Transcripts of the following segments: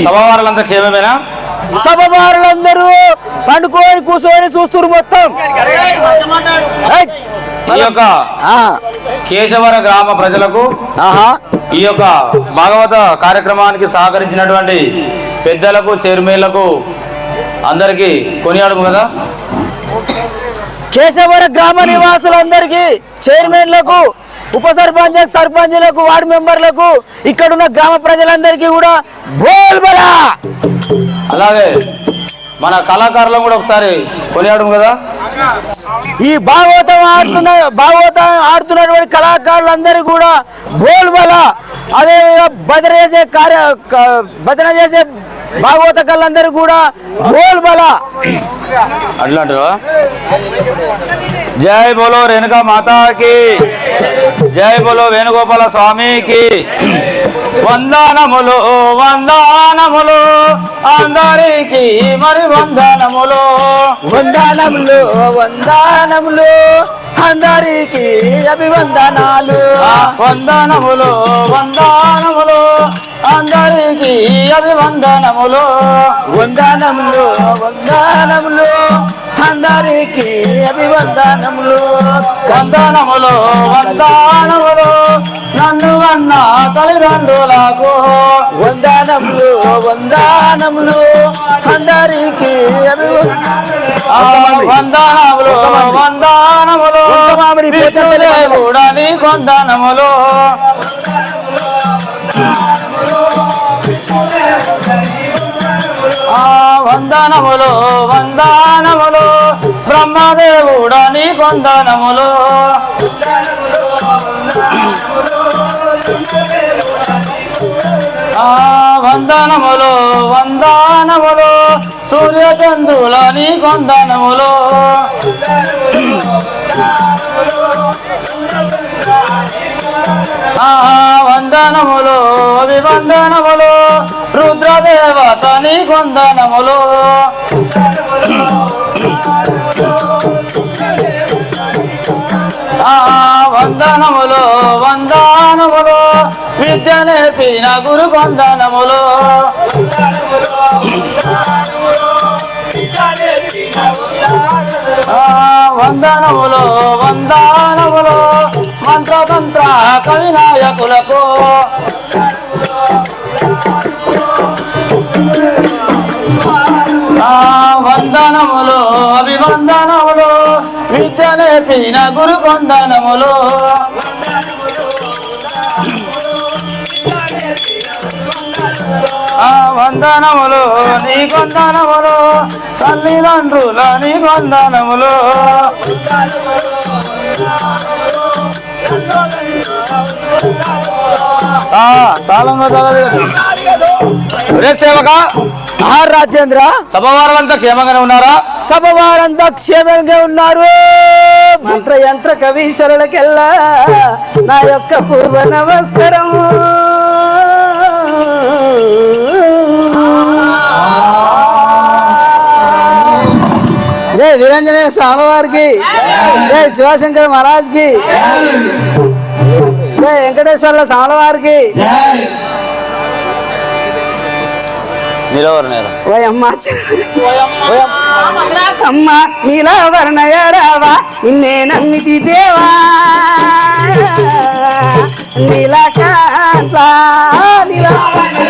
సభవారులంతా క్షేమమేనా? సభ వారులందరూ పండుకొని కూర్చొని చూస్తున్నారు మొత్తం! ఈ యొక్క ఆ, కేశవర గ్రామ ప్రజలకు ఆహా. ఈ యొక్క భాగవత కార్యక్రమానికి సహకరించినటువంటి పెద్దలకు చైర్మన్లకు అందరికీ కొనియాడము కదా? కేశవర గ్రామ నివాసులందరికీ చైర్మన్లకు ఉప సర్పంచ్ సర్పంచ్లకు వార్డు మెంబర్లకు ఇక్కడున్న గ్రామ ప్రజలందరికీ కూడా బోల్ బలా. అలాగే మన కళాకారులను కూడా ఒకసారి కొనియాడము కదా? ఈ భాగవతం ఆడుతున్న భాగవతం ఆడుతున్నటువంటి కళాకారులందరూ కూడా బోల్ బల. అదే భజన చేసే కార్య భజన చేసే భాగవత కళ్ళందరూ కూడా బోల్ బల. అట్లాంటివా? జై బోలో రేణుకా మాతాకి. జై బోలో వేణుగోపాల స్వామికి. వందనములు వందనములు అందరికి మరి వందనములు. వందనములు వందనములు అందరికి అభివందనాలు. వందనములు వందనములు అందరికి అభివందనములు. వందనములు వందనములు అందరికి అభివందనములు. వందనములు వందనములు. నన్ను అన్న తల్లిదండ్రులకు వందనములు వందనములు. అందరికి వందనములు వందనములు. కూడా నీ వందనములు. వందనములు వందనములు దేవుడా నీ వందనములు వందనములు వందనములు సూర్యచంద్రుల నీ కొందనములు వందనములు అభివందనములు రుద్రదేవత నీ కొందనములు. వందనములు వందనములు విద్య నేర్పిన గురు వందనములు. వందనములు వందనములు మంత్రతంత్ర కవినాయకులకు. వందనములు అభివందనములు విద్యలేపిన గురు కొందనములు వందనములు నీ కొందనములు తల్లిదండ్రుల నీ వందనములు. సేవక రాజేంద్ర. సభవారులంతా క్షేమంగానే ఉన్నారా? సభ వారంతా క్షేమంగా ఉన్నారు. మంత్ర యంత్ర కవీశ్వరులకెల్లా నా యొక్క పూర్వ నమస్కారం. జై వీరంజనేయ స్వామి వారికి జై శివశంకర మహారాజ్కి. వెంకటేశ్వర్ల స్వామి వారికి నిలవరు నేరం ఓయమ్మ. అమ్మ నీలవర్ణయ రావా నిన్నే నమ్మితి దేవా. నీలకాంత నీలవర్ణయ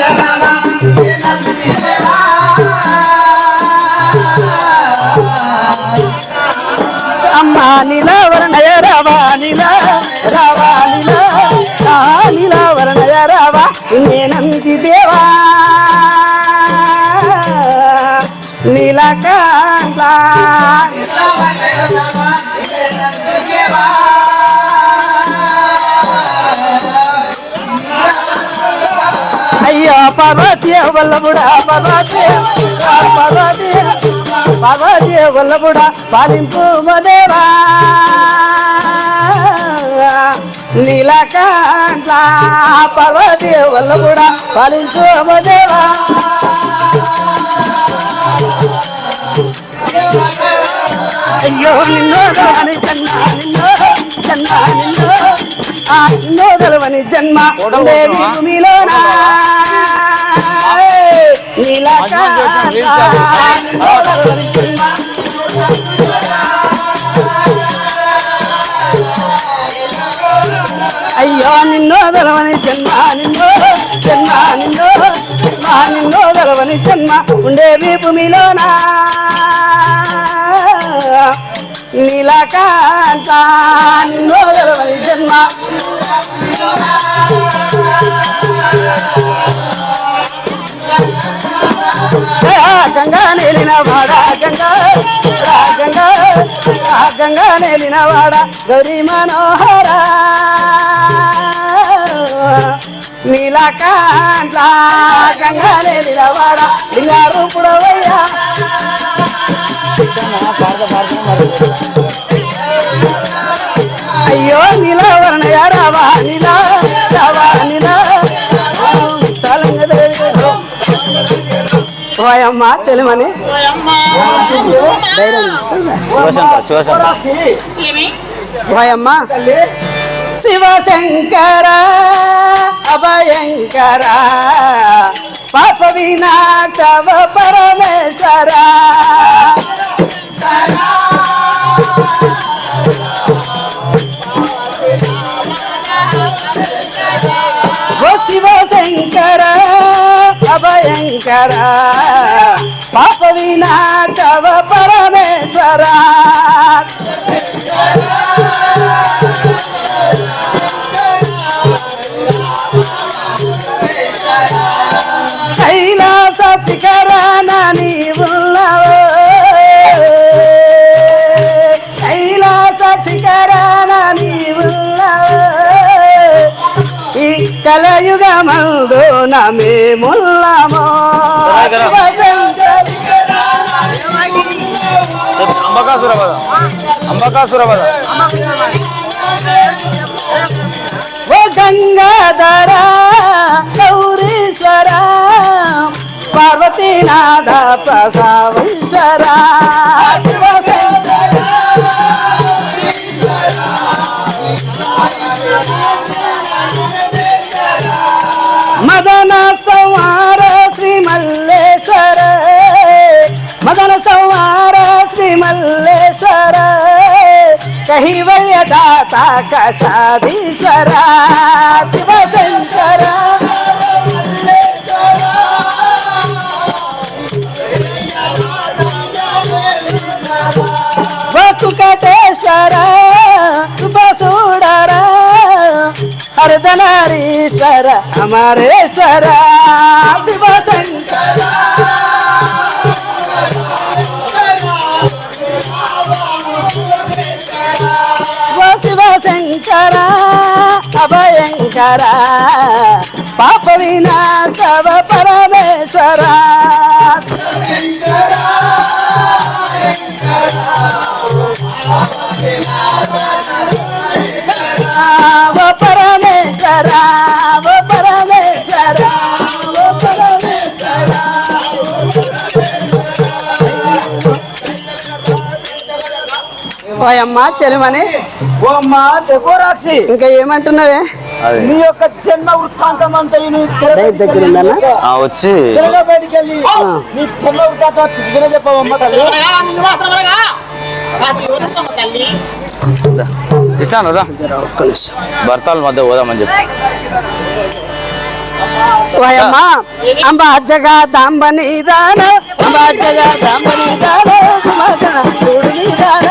నీలకాంత అయ్యో పార్వతీ వల్లభుడా పార్వతీ పార్వతీ పార్వతీ వల్లభుడా పాలింపు మదేవా? నీలకాంత పార్వతీ వల్లభుడా పాలించు మదేవా అయ్యో నిన్నో జన్మ నిన్నో జన్మ నిన్నో ఆ నిన్నో జన్మ భూమిలోనా? మంచి వచ్చిన రీల్స్ నిన్నో తెలవని జన్మ నిన్నో జన్మ నిన్నో మా నిన్నో తెలవని జన్మ ఉండేవి భూమిలోనా? నీలకాంత నిన్నో తెలవని జన్మ. గంగా నేలిన వాడ గంగా గంగా గంగా నేలిన వాడ గౌరీ మనోహరా. లింగారు పుడవయ్యా. అయ్యో నీలవర్ణయ రావా నీలా రావా నీలా. ఓయమ్మ చెలిమని. ఓయమ్మ. శివశంకర అభయంకర పాప వినాశవ పరమేశ్వర. ఓ శివశంకర అభయంకర పాప వినాశవ పరమేశ్వర. కైలాస శిఖరాన నీవున్నావు? కైలాస శిఖరాన నీవున్నావు? ఈ కలయుగమందు నమేమున్నాము అంబకాసుర పద అంబకాసుర పద ఓ గంగాధర గౌరీశ్వర పార్వతీనాథ ప్రసావేశ్వర మదన సంహార సంహార శ్రీ మల్లేశ్వర కహివల్య దాత కషాధీశ్వర శివశంకర బతుకటేశ్వర ఉపసూడర హరదనారీశ్వర అమరేశ్వర శివశంకర అభయంకర పాప వినాశవ పరమేశ్వర. ఓ పరమేశ్వర పరమేశ్వర పరమేశ్వర. ఓయమ్మ చెలిమని ఓ అమ్మా చకోరాక్షి ఇంకా ఏమంటున్నావే? నీ యొక్క జన్మ వృత్తాంతం అంతా దగ్గర వచ్చి. తిరగా బయటికి వెళ్ళి. నీ జన్మ వృత్తాంతం తిరిగిన చెప్పవమ్మ తల్లి. ఇస్తాను రా ఒక్క నిమిషం. భర్తల మధ్య పోదామని చెప్పి. ఓయమ్మ అంబ అజ్జగా దాంబ నీదాన? అంబ అజ్జగా దాంబ నీదాన? సుమకణ చూడు నీదాన?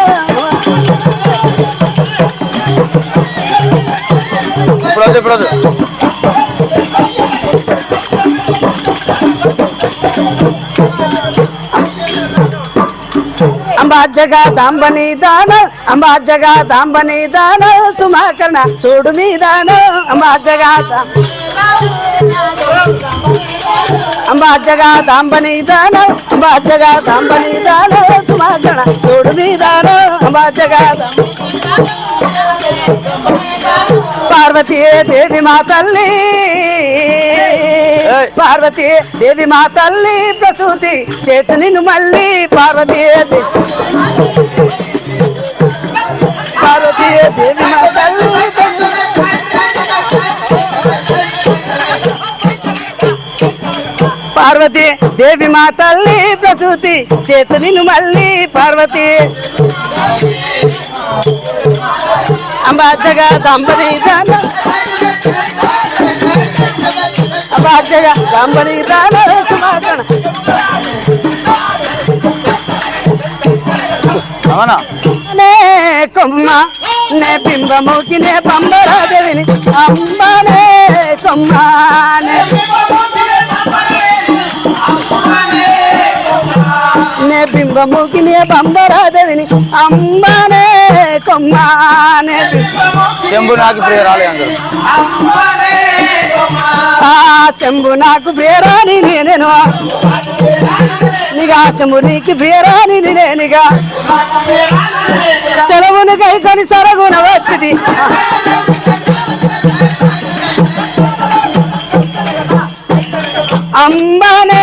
ఇప్పుడు వద్దు ఇప్పుడు వద్దు అంబ అజ్జగా దాంబ నీదాన? అంబ అజ్జగా చూడు మీదాను సుమకణ చూడు అంబ అజ్జగా దాంబ అంబాజగా దాంబని దాన అంబాజగా దాంబని దాన సుమాగణ చూడు మీ దాన అంబాజగా పార్వతీ దేవి మా తల్లి. పార్వతీ దేవి మా తల్లి ప్రసూతి చేతు నిన్ను మళ్ళీ పార్వతీ దేవి. పార్వతీ దేవి మా తల్లి పార్వతి దేవి మా తల్లి ప్రసూతి చేతు నిన్ను మళ్ళీ పార్వతి. అంబాచగా దంపతి దాన అంబాచగా దంపతి అవునా? నే కొమ్మ నే బింబముకి నే పంబరాదేవిని అమ్మనే కొమ్మ నే నే బింబముకి నే పంబరాదేవిని అమ్మనే కొమ్మ నే చెంబు నాకు ప్రియరాలే ఆ చెంబు నాకు బేరాని నేనేను. నిగా చెంబు నీకు బేరాని నేనిగా సెలవును కైకొని సరగున వచ్చింది. అంబనే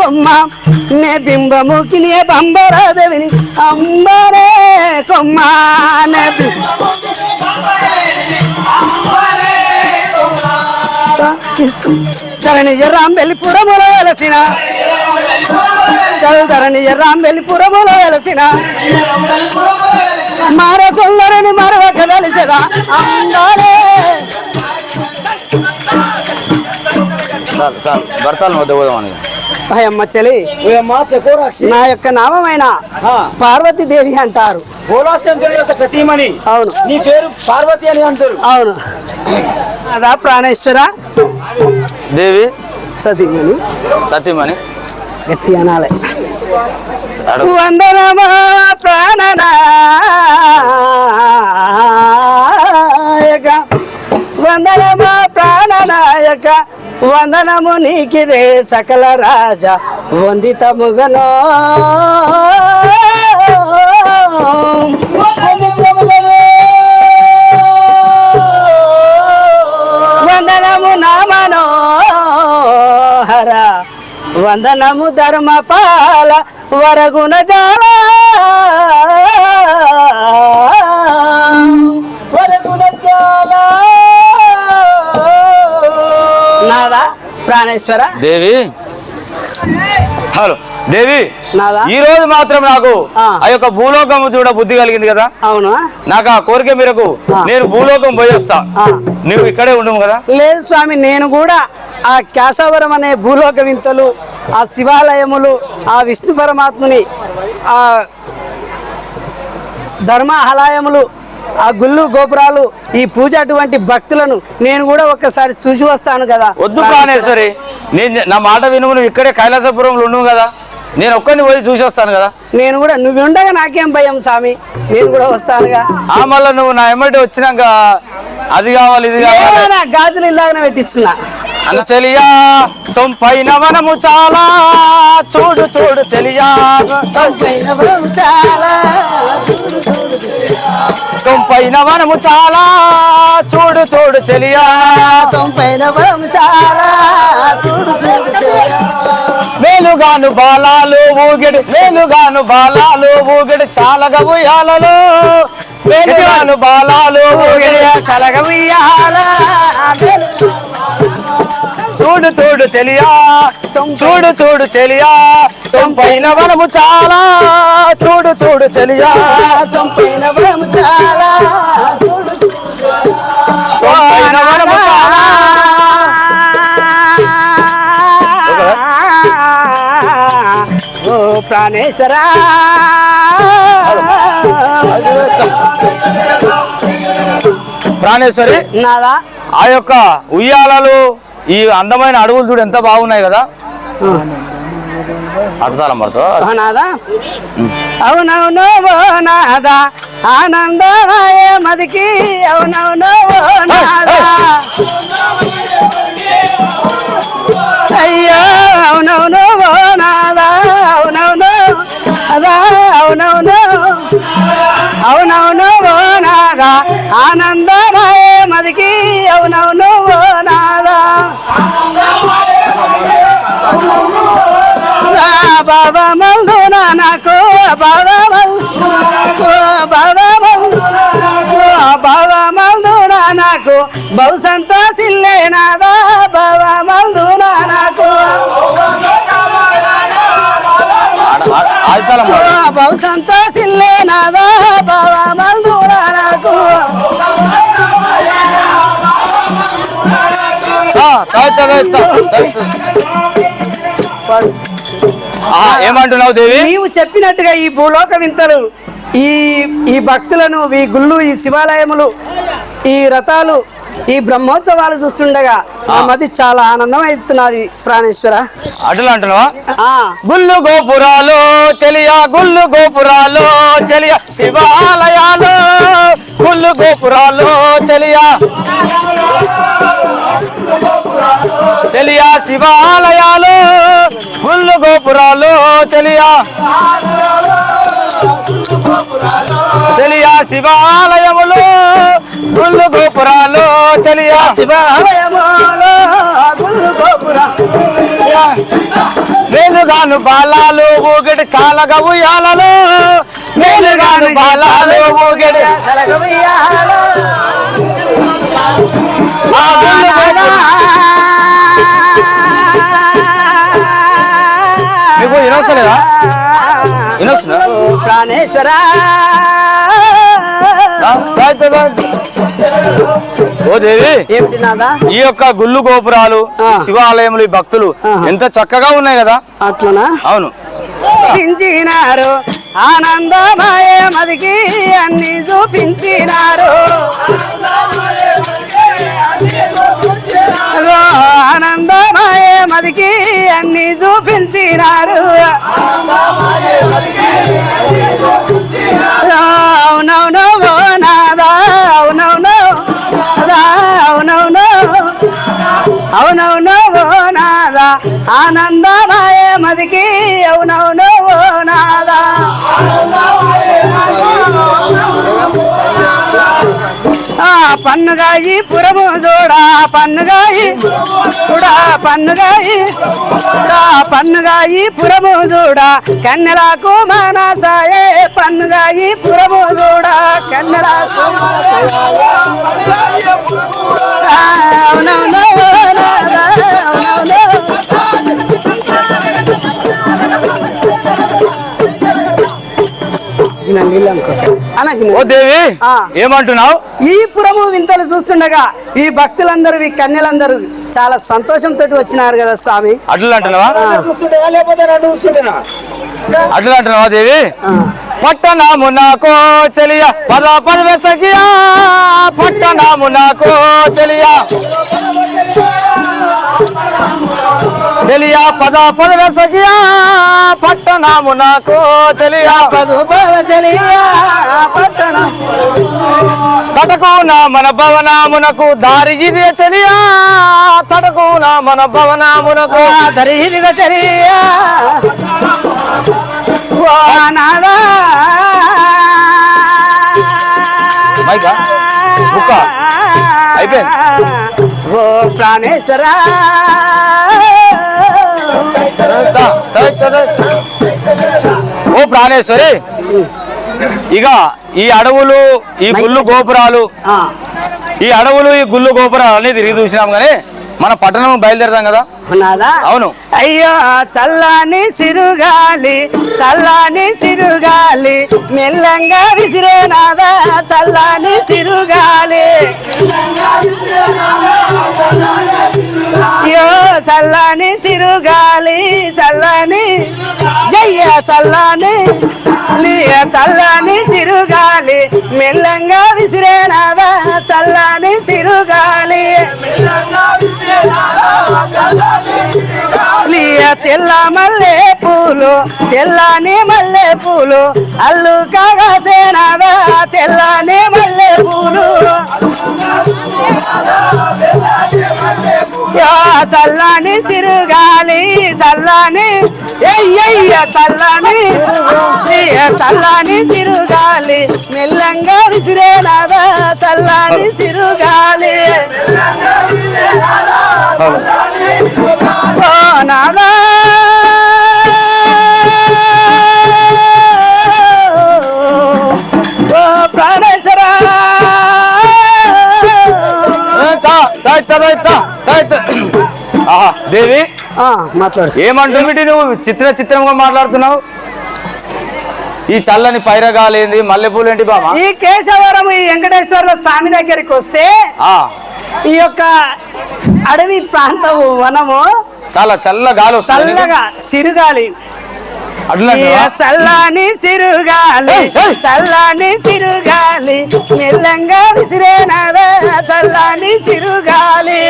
కొమ్మ నే బింబముకి నే బంబరాదేవిని. అంబరే కొమ్మ నే బి- ధరణి ఎర్రాం వెళ్ళిపురముల వెలసిన. చదువు ధరణి ఎర్రాం వెళ్ళిపురముల వెలసిన. మార సుందరుని మరొక కలిసగా అందాలే చాలు చాలు. భర్తలు పోదామని. అమ్మ చలి నా యొక్క నామమైన పార్వతీదేవి అంటారు. భోలాశంకరుడు యొక్క ప్రతిమని. అవును. నీ పేరు పార్వతి అని అంటారు. అవును. అదా ప్రాణేశ్వర. దేవి? సతీమణి. సత్యమని గట్టి అనాలి. వందనమా ప్రాణనాయక వందనమా ప్రాణనాయక. వందనము నీకిదే సకల రాజ వందితముగనో. వందనము నామనో హర వందనము ధర్మపాల వరగుణ జాల. ప్రాణేశ్వర దేవి హలో దేవి? ఈ రోజు మాత్రం నాకు ఆ. యొక్క భూలోకము చూడ బుద్ధి కలిగింది కదా అవును నాకు ఆ కోరిక మేరకు. నేను భూలోకం పోయొస్తా. నువ్వు ఇక్కడే ఉండవు కదా లేదు స్వామి నేను కూడా ఆ కేశవరం అనే భూలోక వింతలు ఆ శివాలయములు ఆ విష్ణు పరమాత్ముని ఆ ధర్మాలయములు ఆ గుళ్ళు గోపురాలు ఈ పూజ అటువంటి భక్తులను నేను కూడా ఒక్కసారి చూసి వస్తాను కదా. వద్దు ప్రాణేశ్వరి. నేను నా మాట వినుము నువ్వు ఇక్కడే కైలాసపురంలో ఉండవు కదా. నేను ఒక్కరిని పోయి చూసి వస్తాను కదా. నేను కూడా నువ్వు ఉండగా నాకేం భయం స్వామి? నేను కూడా వస్తానుగా. ఆ మళ్ళీ నువ్వు నా ఎమ్మటి వచ్చినాక అది కావాలి ఇది కావాలి. గాజులు ఇలాగనే పెట్టించుకున్నా. అన్న చెలియా సొంపైన వనము చాలా. చూడు చూడు చెలియా సొంపైన వనము చాలా చూడు చూడు చెలియా తొంపైన వరం చాలా చూడు చూడు మేలుగాను బాలాలు ఊగిడి మేలుగాను బాలాలు ఊగిడి చాలగా ఉయ్యాలలో. మేలుగాను బాలాలు ఊగిడి చలగా ఉయ్యాల చూడు చూడు చెలియా చూడు చూడు చెలియా సొంపైన వనము చాలా. చూడు చూడు చెలియా తొంపైన వరం చాలా. చూడు సొంపైన వనము చాలా. ప్రాణేశ్వరా ప్రాణేశ్వరి నాదా? ఆ యొక్క ఉయ్యాలలు ఈ అందమైన అడవులు చూడు ఎంత బాగున్నాయి కదా? అర్థాలం నాదా అవునవును ఓ నాదా. ఆనందమాయ మదికి అవునవును ఓ నాదా. అయ్యో అవునవును. బాబామందు నాకు బాబామందు బాబామందు బాబామందు నాకు బహు సంతోషిల్లే నాదా బాబామందు నాకు బహు సంతోషిల్లే నాదా బాబామందు నాకు Ah, tá, tá, tá, tá, tá. ఏమంటున్నావు దేవి? నీవు చెప్పినట్టుగా ఈ భూలోక వింతలు ఈ ఈ భక్తులను ఈ గుళ్ళు ఈ శివాలయములు ఈ రథాలు ఈ బ్రహ్మోత్సవాలు చూస్తుండగా మది చాలా ఆనందం అయిపోతున్నది ప్రాణేశ్వర. అట్లా అంటున్నావా గుళ్ళు గోపురాలు చెలియా గుళ్ళు గోపురాలు చెలియా శివాలయాలు. గుళ్ళు గోపురాలు చెలియా. చెలియా శివాలయాలు. గుళ్ళు గోపురాలు చెలియా. చెలియా శివాలయములు. గుళ్ళు గోపురాలు చెలియా. శివాలయములో. మేలుగాను బాలాలు ఊగిడి చాలగా ఉయ్యాలలో మేలుగాను బాలాలు ఊగిడి. మీకు వినొస్తలేదా వినొస్తుందా ప్రాణేశ్వర. ఓ దేవి ఈ యొక్క గుళ్ళు గోపురాలు. శివాలయములు ఈ భక్తులు. ఎంత చక్కగా ఉన్నాయి కదా? అట్లనా? అవును. చూపించినారు ఆనందమాయ మదికి అన్ని చూపించినారు. ఆనందమాయ మదికి అన్ని చూపించినారు. ఆనందమాయ మదికి అవునవును నాదా. ఆ పన్నుగాయి పురము చూడా పన్నుగాయి చూడా పన్నుగాయి పన్నుగాయి పురము చూడా కన్నెలకు మనసాయే పన్నుగాయి పురము చూడా కన్నెలకు అవునవును. ఓ దేవి. ఏమంటున్నావు ఈ పురము వింతలు చూస్తుండగా ఈ భక్తులందరూ ఈ కన్యలందరూ చాలా సంతోషంతో వచ్చినారు కదా స్వామి. అట్లా అంటున్నావా? అట్లా అంటున్నావా? దేవి? పట్టణము నాకు చెలియ పద పద సఖియా పట్టణము నాకు చెలియ చెలియ పద పద సఖియా పట్టణము నాకు చెలియ పదుపల చెలియా పట్టణం తటకు నా మన భవనమునకు దారి ఇది చెలియా. తటకు నా మన భవనమునకు? అయిపోయింది. ఓ ప్రాణేశ్వర. ఓ ప్రాణేశ్వరి ఇక ఈ అడవులు ఈ గుళ్ళు గోపురాలు ఈ అడవులు ఈ గుళ్ళు గోపురాలు అన్ని తిరిగి చూసినాం కానీ మన పట్టణం బయలుదేరదాం కదా? అవును. అయ్యో చల్లని సిరుగాలి చల్లని సిరుగాలి మెల్లంగా విసిరే నాదా చల్లని సిరుగాలి అయ్యో చల్లని సిరుగాలి చల్లని జయ్య చల్లని చల్లని సిరుగాలి మెల్లంగా విసిరే నాదా చల్లని సిరుగాలి తెల్ల మల్లె పూలు తెల్లని మల్లె పూలు అల్లు కాగసేనాదా తెల్లని మల్లె పూలు. చల్లని సిరుగాలి చల్లని ఎయ్య చల్లని చల్లని సిరుగాలి మెల్లంగా విసిరేనాదా చల్లని సిరుగాలి దేవి? మాట్లాడు. ఏమంటుంది నువ్వు? చిత్ర చిత్రంగా మాట్లాడుతున్నావు. ఈ చల్లని పైరగాలేంది మల్లెపూలు ఏంటి బామా ఈ కేశవరం ఈ వెంకటేశ్వర స్వామి దగ్గరికి వస్తే ఆ, ఈ యొక్క అడవి ప్రాంతము వనము చాలా చల్ల గాలి? చల్లగా సిరుగాలి? చల్లని సిరుగాలి. చల్లని సిరుగాలి మెల్లంగా విసిరేనాదా చల్లని సిరుగాలి.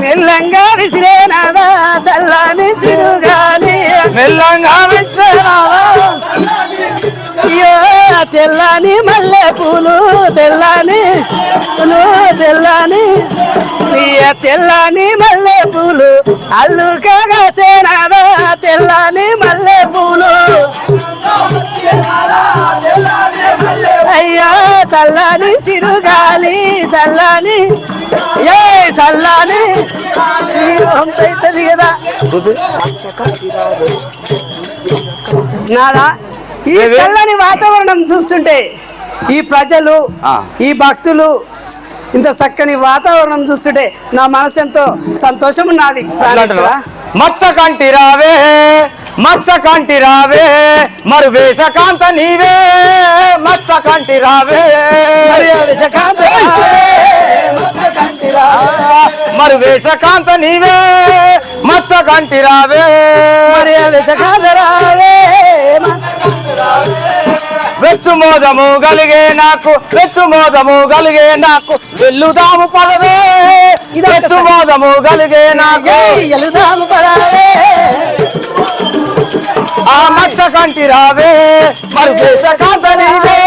మెల్లంగా విసిరేనాదా చల్లని సిరుగాలి మెల్లంగా విచ్చేనావా? అయ్యో తెల్లని మల్లె పూలు తెల్లని పూలు తెల్లని ప్రియ తెల్లని మల్లె పూలు అల్లుకగా చల్లని సిరుగాలి చల్లని. ఏ చల్లని. అవుతుంది కదా నాదా ఈ? చల్లని వాతావరణం చూస్తుంటే ఈ ప్రజలు ఆ. ఈ భక్తులు ఇంత చక్కని వాతావరణం చూస్తుంటే నా మనసు ఎంతో సంతోషం ఉన్నది అట్లా అంటావా? ప్రాణేశ్వరా. మచ్చ కంటి రావే మచ్చ కంటి రావే. మరు వేషకాంత నీవే మచ్చ కంటి రావే. మరి విషకాంత నీవే మచ్చ కంటి రావే. మరి విషకాంత రావే వెచ్చు మోదము గలిగే నాకు వెచ్చు మోదము గలిగే నాకు వెల్లుదాము పదవే. వెచ్చు మోదము గలిగే నాకు ఏయ్, ఎలుదాము పరావే ఆ మచ్చ కంటి రావే మరి వేషకాంత నీవే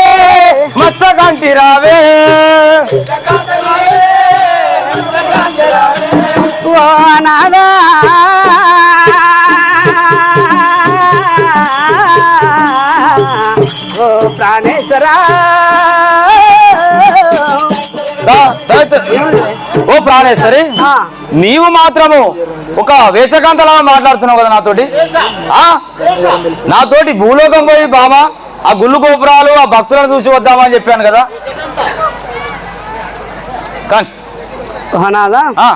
మచ్చ కంటి రావే ఓ నాదా ఓ ప్రాణేశ్వరా దా, దా, దా. ఓ ప్రాణేశ్వరి నీవు మాత్రము ఒక వేషకాంతలా మాట్లాడుతున్నావు కదా నాతోటి? ఆ? నాతోటి భూలోకం పోయి బామా ఆ గుళ్ళు గోపురాలు ఆ భక్తులను చూసి వద్దామని చెప్పాను కదా. కానీ ఓ నాదా ఆ,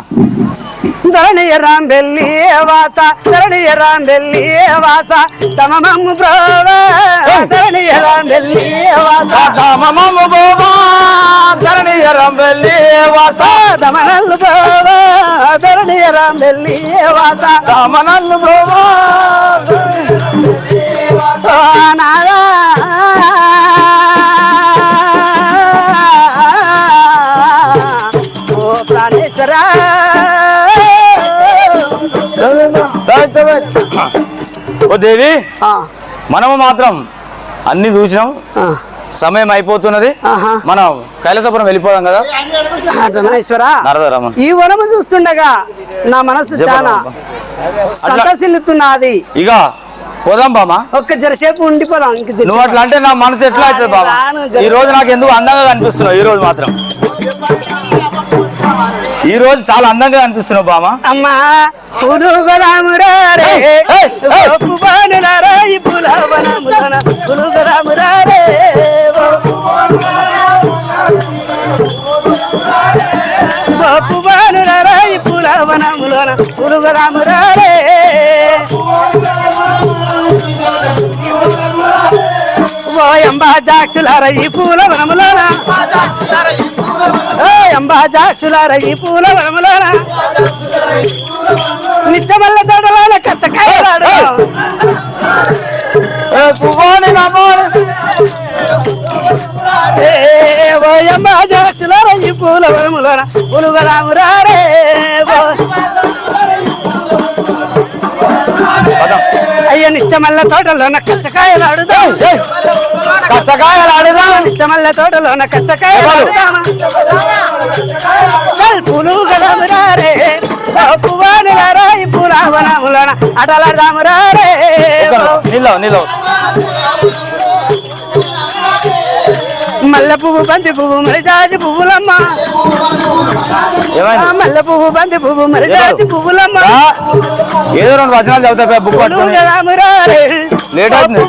ధరణి రాంబెల్లి వాస ధరణి రాంబెల్లి వాస తమమమ్ము ప్రోవ ధరణి రాంబెల్లి వాస రామమమ్మ గోవా, ధరణి రంబెల్లి వాస దమనల్లు ప్రోవ ధరణి రాంబెల్లి వాస రామనల్లు గోవా, ఓ నాదా ఓ ఓ దేవి మనము మాత్రం అన్ని చూసినాం. సమయం అయిపోతున్నది. మనం కైలాసపురం వెళ్ళిపోదాం కదా? ఈ వనము చూస్తుండగా నా మనసు చాలా సంతసిల్లుతున్నది ఇక పోదాం బామా. ఒక్క జరసేపు ఉండిపోదాం. నువ్వు అట్లా అంటే నా మనసు ఎట్లా అవుతుంది బాబా ఈ రోజు నాకు ఎందుకు అందంగా కనిపిస్తున్నావు? ఈ రోజు మాత్రం. ఈ రోజు చాలా అందంగా కనిపిస్తున్నావు బామా. అమ్మా పులుగరామురా రే. ఏయ్, ఏయ్, ఏయ్. పువ్వానులారా ఈ పులవనములన పులుగరామురా రే. పువ్వానులారా ఈ పులవనములన పులుగరామురా రే. ఓ జాక్షులార ఈ పూల వనములోన? ఓ ఎంబా జాక్షులార ఈ పూల వనములోన? నిత్యమల్ల తోటలోన కచ్చకాయలాడు ఏ పువ్వాని నమ్మాలి. ఏ ఓ జాక్షులార ఈ పూల వనములోన? పులుగరామురా నిత్యమల్ల తోటలోన కచ్చకాయలాడుదా ఏయ్, కచ్చకాయలు ఆడుదాం. నిత్యమల్ల తోటలోన కచ్చకాయలాడుదామా పూలు గలమురా రే పువ్వాని రాయి పూల వనములోన అటలాడదామురా రే నిల్లవు నిల్లవు మల్లె పువ్వు బంతి పువ్వు మరిజాజి పువ్వులమ్మ. మల్లె పువ్వు బంతి పువ్వు మరిజాజి పువ్వులమ్మ. ఏదో రెండు వచనాలు చదువుతా బుక్ లేట్ అవుతుంది.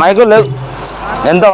మైకులు లేవు. ఎంత